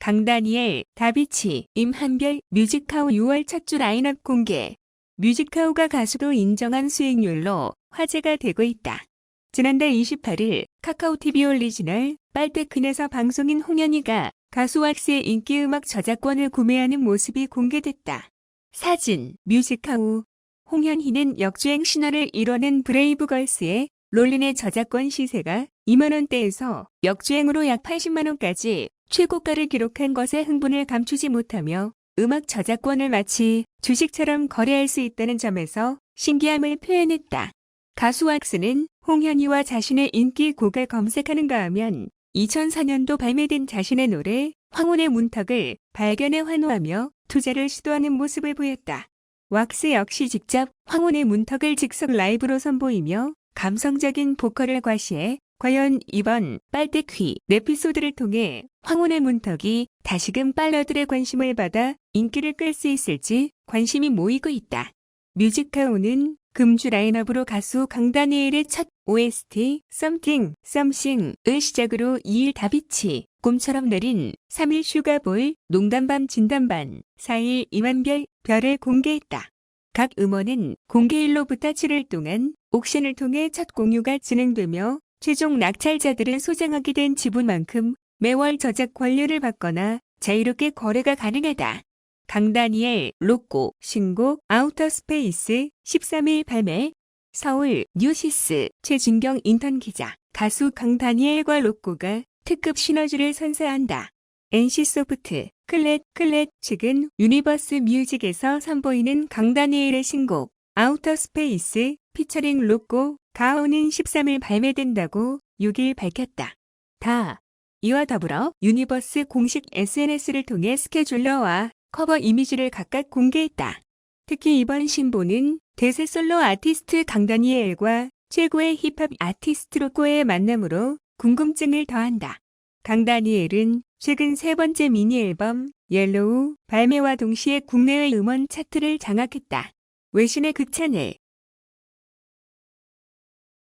강다니엘, 다비치, 임한별, 뮤직하우 6월 첫 주 라인업 공개. 뮤직하우가 가수도 인정한 수익률로 화제가 되고 있다. 지난달 28일 카카오TV 오리지널 빨대큰에서 방송인 홍현희가 가수 왁스의 인기 음악 저작권을 구매하는 모습이 공개됐다. 사진, 뮤직하우. 홍현희는 역주행 신화를 이뤄낸 브레이브걸스의 롤린의 저작권 시세가 2만원대에서 역주행으로 약 80만원까지 최고가를 기록한 것에 흥분을 감추지 못하며 음악 저작권을 마치 주식처럼 거래할 수 있다는 점에서 신기함을 표현했다. 가수 왁스는 홍현희와 자신의 인기 곡을 검색하는가 하면 2004년도 발매된 자신의 노래 황혼의 문턱을 발견에 환호하며 투자를 시도하는 모습을 보였다. 왁스 역시 직접 황혼의 문턱을 즉석 라이브로 선보이며 감성적인 보컬을 과시해 과연 이번 빨대퀴 에피소드를 통해 황혼의 문턱이 다시금 빨러들의 관심을 받아 인기를 끌 수 있을지 관심이 모이고 있다. 뮤직하우는 금주 라인업으로 가수 강다니엘의 첫 OST Something, Something을 시작으로 2일 다비치, 꿈처럼 내린 3일 슈가볼, 농담밤 진담반, 4일 이만별, 별을 공개했다. 각 음원은 공개일로부터 7일 동안 옥션을 통해 첫 공유가 진행되며 최종 낙찰자들은 소장하게 된 지분만큼 매월 저작 권료를 받거나 자유롭게 거래가 가능하다. 강다니엘 로꼬 신곡 아우터 스페이스 13일 발매 서울 뉴시스 최진경 인턴 기자 가수 강다니엘과 로꼬가 특급 시너지를 선사한다. NC소프트 클렛 클렛 측은 유니버스 뮤직에서 선보이는 강다니엘의 신곡 아우터 스페이스 피처링 로꼬 가오는 13일 발매된다고 6일 밝혔다. 다 이와 더불어 유니버스 공식 SNS를 통해 스케줄러와 커버 이미지를 각각 공개했다. 특히 이번 신보는 대세 솔로 아티스트 강다니엘과 최고의 힙합 아티스트 로꼬의 만남으로 궁금증을 더한다. 강다니엘은 최근 세 번째 미니 앨범 옐로우 발매와 동시에 국내외 음원 차트를 장악했다. 외신의 그 극찬을